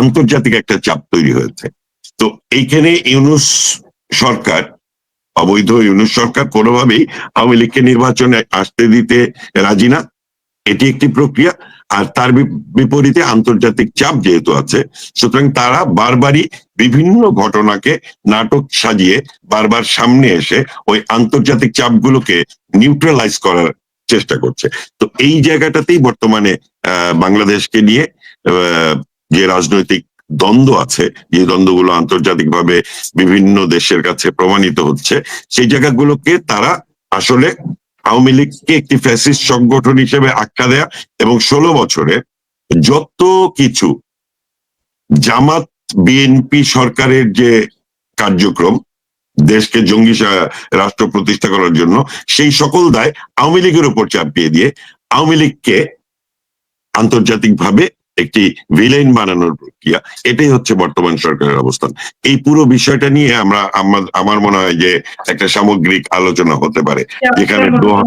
আন্তর্জাতিক একটা চাপ তৈরি হয়েছে। তো এইখানে ইউনুস সরকার, অবৈধ ইউনুস সরকার কোনোভাবেই আওয়ামী লীগকে নির্বাচনে আসতে দিতে রাজি না। এটি একটি প্রক্রিয়া। আর তার বিপরীতে আন্তর্জাতিক চাপ যেহেতু আছে, সুতরাং তারা বারবারই বিভিন্ন ঘটনাকে নাটক সাজিয়ে বারবার সামনে এসে ওই আন্তর্জাতিক চাপগুলোকে নিউট্রালাইজ করার চেষ্টা করছে। তো এই জায়গাটাতেই বর্তমানে বাংলাদেশকে নিয়ে যে রাজনৈতিক দ্বন্দ্ব আছে, যে দ্বন্দ্বগুলো আন্তর্জাতিকভাবে বিভিন্ন দেশের কাছে প্রমাণিত হচ্ছে, সেই জায়গাগুলোকে তারা আসলে আওয়ামী লীগকে একটি ফ্যাসিস্ট সংগঠন হিসেবে আখ্যা দেয়া এবং ষোলো বছরে যত কিছু জামাত, বিএনপি সরকারের যে কার্যক্রম, দেশকে জঙ্গি রাষ্ট্র প্রতিষ্ঠা করার জন্য, সেই সকল দায় আওয়ামী লীগের উপর চাপিয়ে দিয়ে আওয়ামী লীগকে আন্তর্জাতিকভাবে একটি ভিলেন বানানোর প্রক্রিয়া এটাই হচ্ছে বর্তমান সরকারের অবস্থান। এই পুরো বিষয়টা নিয়ে আমরা আমার- মনে হয় যে একটা সামগ্রিক আলোচনা হতে পারে যেখানে দোহা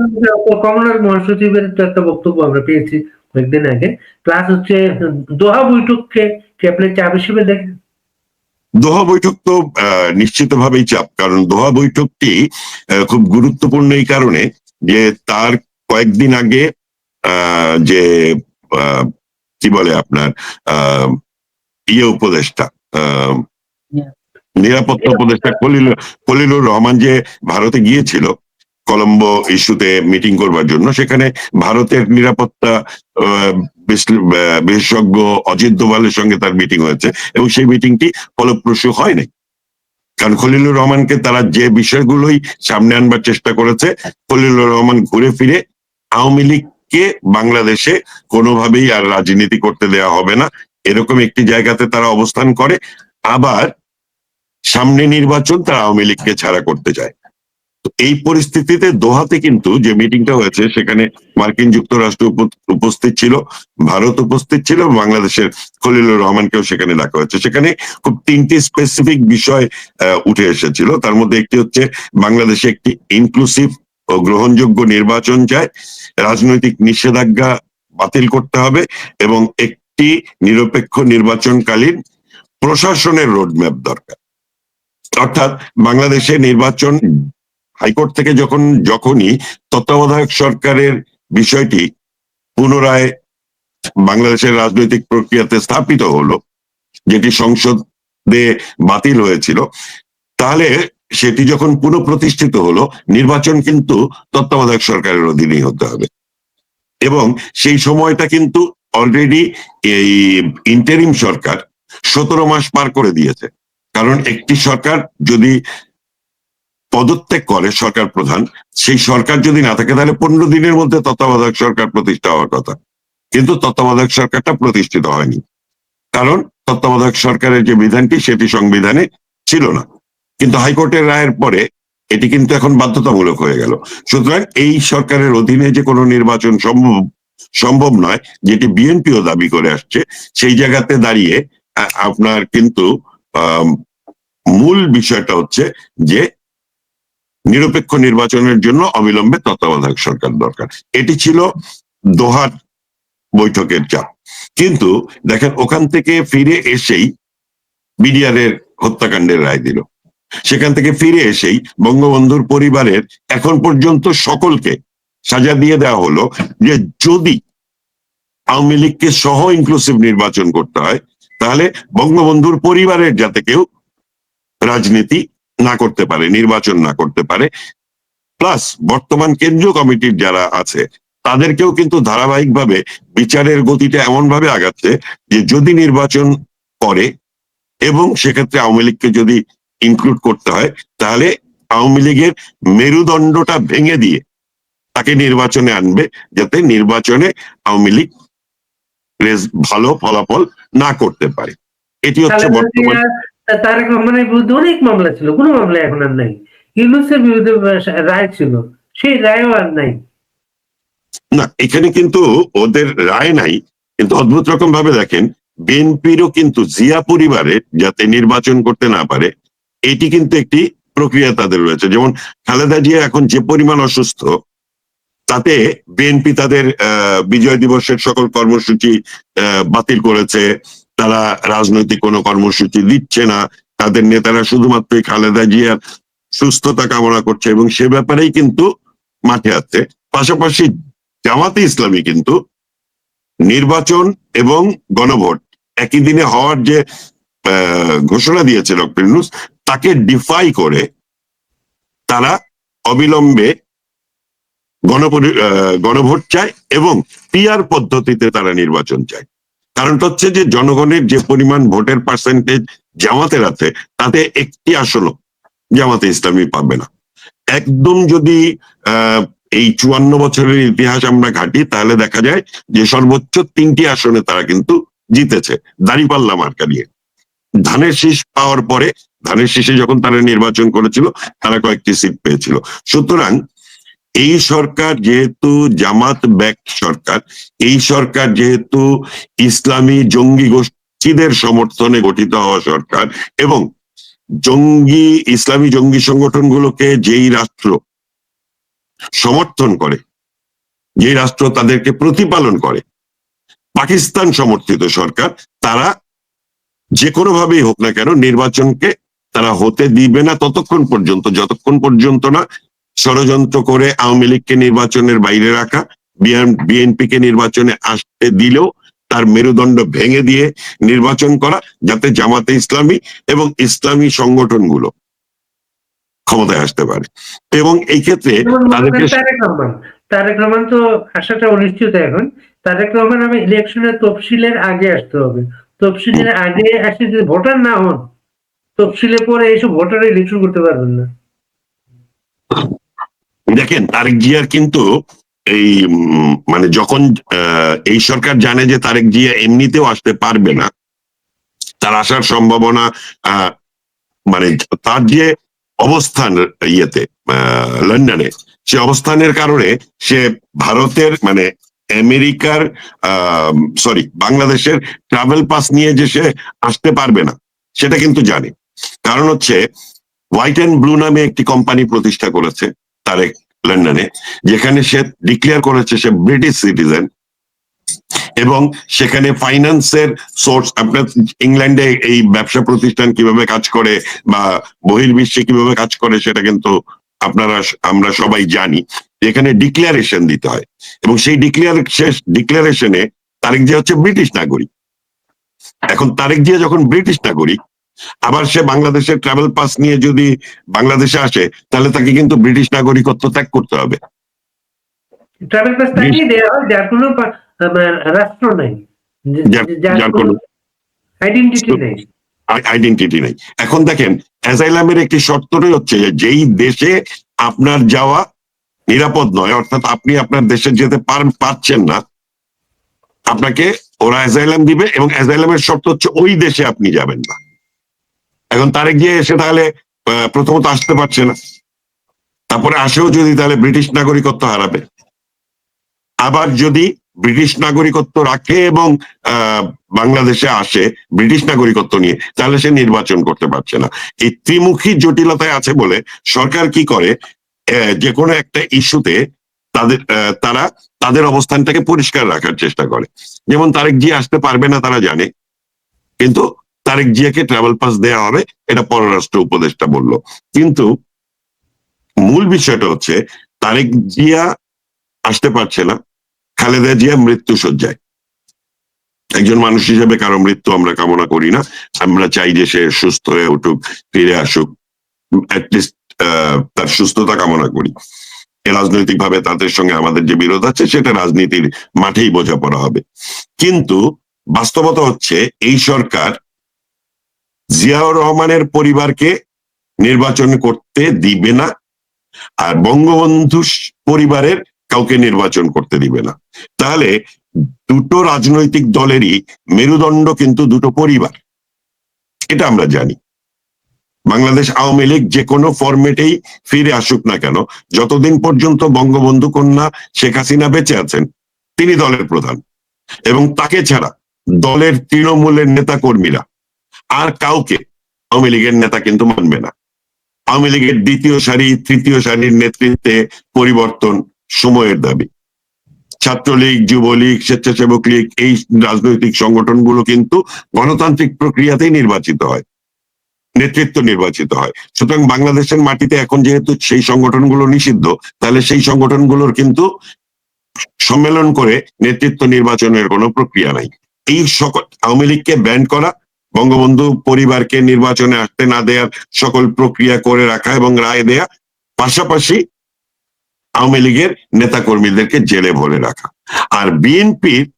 মহাসচিবের একটা বক্তব্য আমরা পেয়েছি কয়েকদিন আগে। প্লাস হচ্ছে দোহা বৈঠককে কি আপনি চাপ হিসেবে দেখেন দোহা বৈঠক তো আহ, নিশ্চিতভাবেই চাপ কারণ দোহা বৈঠকটি খুব গুরুত্বপূর্ণ এই কারণে যে তার কয়েকদিন আগে আহ, যে আহ, কি বলে আপনার ইয়ে উপদেষ্টা নিরাপত্তা উপদেষ্টা খলিল খলিলুর রহমান যে ভারতে গিয়েছিল কলম্বো ইস্যুতে মিটিং করবার জন্য সেখানে ভারতের নিরাপত্তা বিশেষজ্ঞ অজিত দোভালের সঙ্গে তার মিটিং হয়েছে এবং সেই মিটিংটি ফলপ্রসূ হয় নাই কারণ খলিলুর রহমানকে তারা যে বিষয়গুলোই সামনে আনবার চেষ্টা করেছে খলিলুর রহমান ঘুরে ফিরে আওয়ামী লীগকে বাংলাদেশে কোনোভাবেই আর রাজনীতি করতে দেওয়া হবে না। এরকম একটি জায়গাতে তারা অবস্থান করে। আবার সামনে নির্বাচন তারা আওয়ামী লীগকে ছাড়া করতে তো এই পরিস্থিতিতে দোহাতে কিন্তু যে মিটিংটা হয়েছে, সেখানে মার্কিন যুক্তরাষ্ট্র উপ- উপস্থিত ছিল, ভারত উপস্থিত ছিল, বাংলাদেশের খলিলুর রহমানকেও সেখানে ডাকা হয়েছে। সেখানে খুব তিনটি স্পেসিফিক বিষয় উঠে এসেছিল। তার মধ্যে একটি হচ্ছে বাংলাদেশে একটি ইনক্লুসিভ ও গ্রহণযোগ্য নির্বাচন চায় রাজনৈতিক নিষেধাজ্ঞা বাতিল করতে হবে এবং একটি নিরপেক্ষ নির্বাচনকালীন প্রশাসনের রোডম্যাপ দরকার। অর্থাৎ বাংলাদেশে নির্বাচন হাইকোর্ট থেকে যখন যখনই তত্ত্বাবধায়ক সরকারের বিষয়টি পুনরায় বাংলাদেশের রাজনৈতিক প্রক্রিয়াতে স্থাপিত হলো, যেটি সংসদে বাতিল হয়েছিল, তাহলে সেটি যখন পুনঃপ্রতিষ্ঠিত হলো, নির্বাচন কিন্তু তত্ত্বাবধায়ক সরকারের অধীনেই হতে হবে। এবং সেই সময়টা কিন্তু অলরেডি এই ইন্টারিম সরকার সতেরো মাস পার করে দিয়েছে। কারণ একটি সরকার যদি পদত্যাগ করে সরকার প্রধান, সেই সরকার যদি না থাকে, তাহলে পনেরো দিনের মধ্যে তত্ত্বাবধায়ক সরকার প্রতিষ্ঠা হওয়ার কথা। কিন্তু তত্ত্বাবধায়ক সরকারটা প্রতিষ্ঠিত হয়নি। কারণ তত্ত্বাবধায়ক সরকারের যে বিধানটি, সেটি সংবিধানে ছিল না। কিন্তু হাইকোর্টের রায়ের পরে এটি কিন্তু এখন বাধ্যতামূলক হয়ে গেল। সুতরাং এই সরকারের অধীনে যে কোনো নির্বাচন সম্ভব সম্ভব নয়, যেটি বিএনপিও দাবি করে আসছে, সেই জায়গাতে দাঁড়িয়ে আপনার কিন্তু মূল বিষয়টা হচ্ছে যে নিরপেক্ষ নির্বাচনের জন্য অবিলম্বে তত্ত্বাবধায়ক সরকার দরকার। এটি ছিল দোহার বৈঠকের চাপ। কিন্তু দেখেন, ওখান থেকে ফিরে এসেই বিডিআর এর হত্যাকাণ্ডের রায় দিল। সেখান থেকে ফিরে এসেই বঙ্গবন্ধুর পরিবারের এখন পর্যন্ত সকলকে সাজা দিয়ে দেওয়া হলো যে যদি আওয়ামী লীগকে সহ ইনক্লুসিভ নির্বাচন করতে হয়, তাহলে বঙ্গবন্ধুর পরিবারের যাতে কেউ রাজনীতি না করতে পারে, নির্বাচন না করতে পারে। প্লাস বর্তমান কেন্দ্রীয় কমিটির যারা আছে, তাদেরকেও কিন্তু ধারাবাহিকভাবে বিচারের গতিটা এমন ভাবে আগাচ্ছে যে যদি নির্বাচন করে এবং সেক্ষেত্রে আওয়ামী লীগকে যদি ইনক্লুড করতে হয় তাহলে আওয়ামী লীগের মেরুদণ্ডটা ভেঙে দিয়ে তাকে নির্বাচনে আনবে যাতে নির্বাচনে আওয়ামী লীগ ভালো ফলাফল না করতে পারে। এটি হচ্ছে বর্তমান জিয়া, তারেক রহমানের বিরুদ্ধে অনেক মামলা ছিল কোনো মামলা এখন আর নাই। ইউনুসের বিরুদ্ধে রায় ছিল সেই রায়ও আর নাই। না এখানে কিন্তু ওদের রায় নাই কিন্তু অদ্ভুত রকম ভাবে দেখেন বিএনপিরও কিন্তু জিয়া পরিবারে যাতে নির্বাচন করতে না পারে এটি কিন্তু একটি প্রক্রিয়া তাদের রয়েছে। যেমন খালেদা জিয়া এখন যে পরিমাণ অসুস্থ, তাতে বিএনপি তাদের বিজয় দিবসের সকল কর্মসূচি বাতিল করেছে। তারা রাজনৈতিক কোনো কর্মসূচি দিচ্ছে না। তাদের নেতারা শুধুমাত্র খালেদা জিয়ার সুস্থতা কামনা করছে এবং সে ব্যাপারেই কিন্তু মাঠে আছে। পাশাপাশি জামাতে ইসলামী কিন্তু নির্বাচন এবং গণভোট একই দিনে হওয়ার যে ঘোষণা দিয়েছে ডক্টর ইউনুস তাকে ডিফাই করে তারা অবিলম্বে গণপরি গণভোট চায় এবং পিয়ার পদ্ধতিতে তারা নির্বাচন চায়। কারণটা হচ্ছে যে জনগণের যে পরিমাণ ভোটের পার্সেন্টেজ জামাতের আছে, তাতে একটি আসনও জামাতে ইসলামী পাবে না। একদম যদি এই চুয়ান্ন বছরের ইতিহাস আমরা ঘাটি, তাহলে দেখা যায় যে সর্বোচ্চ তিনটি আসনে তারা কিন্তু জিতেছে, দাঁড়িপাল্লা মার্কা দিয়ে। ধানের শীষ পাওয়ার পরে ধানের শীষে যখন তারা নির্বাচন করেছিল, তারা কয়েকটি সিট পেয়েছিল। সুতরাং এই সরকার যেহেতু জামাত ব্যাক সরকার, এই সরকার যেহেতু ইসলামী জঙ্গি গোষ্ঠীদের সমর্থনে গঠিত হওয়া সরকার এবং জঙ্গি, ইসলামী জঙ্গি সংগঠনগুলোকে যেই রাষ্ট্র সমর্থন করে যে রাষ্ট্র তাদেরকে প্রতিপালন করে, পাকিস্তান সমর্থিত সরকার, তারা যে কোনো ভাবেই হোক না কেন নির্বাচনকে তারা হতে দিবে না ততক্ষণ পর্যন্ত যতক্ষণ পর্যন্ত না ষড়যন্ত্র করে আওয়ামী লীগকে নির্বাচনের বাইরে রাখা বিএনপি কে নির্বাচনে আসতে দিলেও তার মেরুদণ্ড ভেঙে দিয়ে নির্বাচন করা যাতে জামাতে ইসলামী এবং ইসলামী সংগঠনগুলো ক্ষমতায় আসতে পারে। এবং এই ক্ষেত্রে তাদেরকে তারেক রহমান তো আসাটা অনিশ্চিত এখন। তারেক রহমান আমি ইলেকশনের তফসিলের আগে আসতে হবে। তফসিলের আগে আসে যদি ভোটার না হন তফসিলে পরে এইসব ভোটার ইলেকশন করতে পারবেন না। দেখেন, তারেক জিয়ার কিন্তু এই মানে যখন এই সরকার জানে যে তারেক জিয়া এমনিতেও আসতে পারবে না, তার আসার সম্ভাবনা মানে তার যে অবস্থান ইয়েতে লন্ডনে, সে অবস্থানের কারণে সে ভারতের মানে আমেরিকার সরি বাংলাদেশের ট্রাভেল পাস নিয়ে যে সে আসতে পারবে না, সেটা কিন্তু জানে। কারণ হচ্ছে হোয়াইট অ্যান্ড ব্লু নামে একটি কোম্পানি প্রতিষ্ঠা করেছে তারেক লন্ডনে, যেখানে সে ডিক্লেয়ার করেছে সে ব্রিটিশ সিটিজেন এবং সেখানে ফাইন্যান্সের সোর্স আপনার ইংল্যান্ডে এই ব্যবসা প্রতিষ্ঠান কীভাবে কাজ করে বা বহির্বিশ্বে কীভাবে কাজ করে সেটা কিন্তু আপনারা আমরা সবাই জানি। এখানে ডিক্লারেশন দিতে হয় এবং সেই ডিক্লেয়ার শেষ ডিক্লারেশনে তারেক জিয়া হচ্ছে ব্রিটিশ নাগরিক। এখন তারেক জিয়া যখন ব্রিটিশ নাগরিক আবার সে বাংলাদেশের ট্রাভেল পাস নিয়ে যদি বাংলাদেশে আসে তাহলে তাকে কিন্তু ব্রিটিশ নাগরিকত্ব ত্যাগ করতে হবে। ট্রাভেল পাস তাকেই দেওয়া হয় যার কোনো রাষ্ট্র নাই। যার- যার যার কোনো কোনো- আইডেন্টিটি নেই। আইডেন্টিটি নেই। এখন দেখেন অ্যাসাইলামের একটি শর্তটাই হচ্ছে যেই দেশে আপনার যাওয়া নিরাপদ নয় অর্থাৎ আপনি আপনার দেশে যেতে পার- পারছেন না আপনাকে ওরা অ্যাসাইলাম দিবে এবং অ্যাসাইলামের শর্ত হচ্ছে ওই দেশে আপনি যাবেন না। এখন তারে গিয়ে এসে তাহলে প্রথমত আসতে পারছে না। তারপরে আসেও যদি তাহলে ব্রিটিশ নাগরিকত্ব হারাবে। আবার যদি ব্রিটিশ নাগরিকত্ব রাখে এবং বাংলাদেশে আসে ব্রিটিশ নাগরিকত্ব নিয়ে, তাহলে সে নির্বাচন করতে পারছে না। এই ত্রিমুখী জটিলতায় আছে বলে সরকার কি করে যে কোনো একটা ইস্যুতে তাদের তারা তাদের অবস্থানটাকে পরিষ্কার রাখার চেষ্টা করে। যেমন তারেক জিয়া আসতে পারবে না তারা জানে। কিন্তু তারেক জিয়াকে ট্রাভেল পাস দেওয়া হবে, এটা পররাষ্ট্র উপদেষ্টা বলল। কিন্তু মূল বিষয়টা হচ্ছে, তারেক জিয়া আসতে পারছে না, খালেদা জিয়া মৃত্যু সজ্জায়। একজন মানুষ হিসেবে কারও মৃত্যু আমরা কামনা করি না, আমরা চাই যে সে সুস্থ হয়ে উঠুক, ফিরে আসুক অ্যাটলিস্ট তার সুস্থতা কামনা করি। রাজনৈতিক ভাবে তাদের সঙ্গে আমাদের যে বিরোধ আছে, সেটা রাজনীতির মাঠেই বোঝাপড়া হবে। কিন্তু বাস্তবতা হচ্ছে, এই সরকার জিয়াউর রহমানের পরিবারকে নির্বাচন করতে দিবে না, আর বঙ্গবন্ধু পরিবারের কাউকে নির্বাচন করতে দিবে না। তাহলে দুটো রাজনৈতিক দলেরই মেরুদণ্ড কিন্তু দুটো পরিবার, এটা আমরা জানি। বাংলাদেশ আওয়ামী লীগ যে কোনো ফরম্যাটেই ফিরে আসুক না কেন, যতদিন পর্যন্ত বঙ্গবন্ধু কন্যা শেখ হাসিনা বেঁচে আছেন, তিনি দলের প্রধান। এবং তাকে ছাড়া দলের তৃণমূলের নেতা কর্মীরা আর কাউকে আওয়ামী লীগের নেতা কিন্তু মানবে না। আওয়ামী লীগের দ্বিতীয় সারি, তৃতীয় সারির নেতৃত্বে পরিবর্তন সময়ের দাবি। ছাত্রলীগ, যুবলীগ, স্বেচ্ছাসেবক লীগ, এই রাজনৈতিক সংগঠনগুলো কিন্তু গণতান্ত্রিক প্রক্রিয়াতেই নির্বাচিত হয়, নেতৃত্ব নির্বাচিত হয়। সুতরাং বাংলাদেশের মাটিতে এখন যেহেতু সেই সংগঠনগুলো নিষিদ্ধ, তাহলে সেই সংগঠনগুলোর কিন্তু সম্মেলন করে নেতৃত্ব নির্বাচনের কোনো প্রক্রিয়া নাই। এই সকল আওয়ামী লীগকে ব্যান্ড করা বঙ্গবন্ধু পরিবারকে নির্বাচনে আসতে না দেওয়ার সকল প্রক্রিয়া করে রাখা এবং রায় দেয়া, পাশাপাশি আওয়ামী লীগের নেতা কর্মীদেরকে জেলে ভরে রাখা। আর বিএনপির,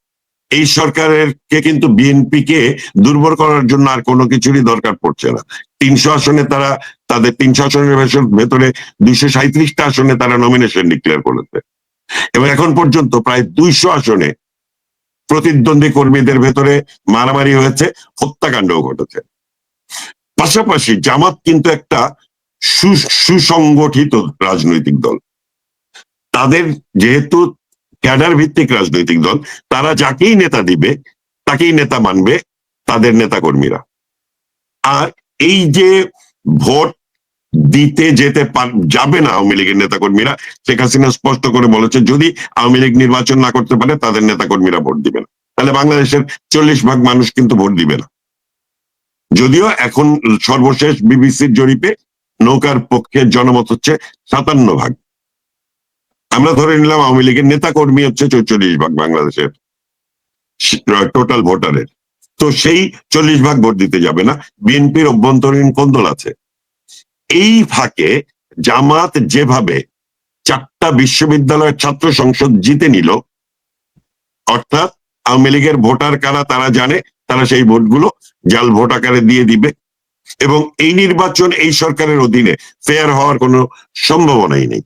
এই সরকারের কে কিন্তু বিএনপি কে দুর্বল করার জন্য আর কোনো কিছুরই দরকার পড়ছে না। তিনশো আসনে তারা, তাদের তিনশো আসনের ভেতর- ভেতরে দুইশো সাঁত্রিশটা আসনে তারা নমিনেশন ডিক্লেয়ার করেছে। এবং এখন পর্যন্ত প্রায় দুইশো আসনে প্রতিদ্বন্দ্বী কর্মীদের ভেতরে মারামারি হয়েছে, হত্যাকাণ্ডও ঘটেছে। পাশাপাশি জামাত কিন্তু একটা সুসংগঠিত রাজনৈতিক দল। তাদের যেহেতু ক্যাডার ভিত্তিক রাজনৈতিক দল, তারা যাকেই নেতা দিবে, তাকেই নেতা মানবে তাদের নেতা কর্মীরা আর এই যে ভোট দিতে যেতে যাবে না আওয়ামী লীগের নেতা কর্মীরা শেখ হাসিনা স্পষ্ট করে বলেছে, যদি আওয়ামী লীগ নির্বাচন না করতে পারে, তাদের নেতা কর্মীরা ভোট দিবে না। তাহলে বাংলাদেশের চল্লিশ ভাগ মানুষ কিন্তু ভোট দিবে না। যদিও এখন সর্বশেষ বিবিসির জরিপে নৌকার পক্ষে জনমত হচ্ছে সাতান্ন ভাগ। আমরা ধরে নিলাম আওয়ামী লীগের নেতা কর্মী হচ্ছে চৌচল্লিশ ভাগ বাংলাদেশের টোটাল ভোটারের তো সেই চল্লিশ ভাগ ভোট দিতে যাবে না। বিএনপির অভ্যন্তরীণ কোন্দল আছে। এই ফাঁকে জামাত যেভাবে চারটা বিশ্ববিদ্যালয়ের ছাত্র সংসদ জিতে নিল, অর্থাৎ আওয়ামী লীগের ভোটার কারা তারা জানে, তারা সেই ভোটগুলো জাল ভোট আকারে দিয়ে দিবে এবং এই নির্বাচন এই সরকারের অধীনে ফেয়ার হওয়ার কোনো সম্ভাবনাই নেই।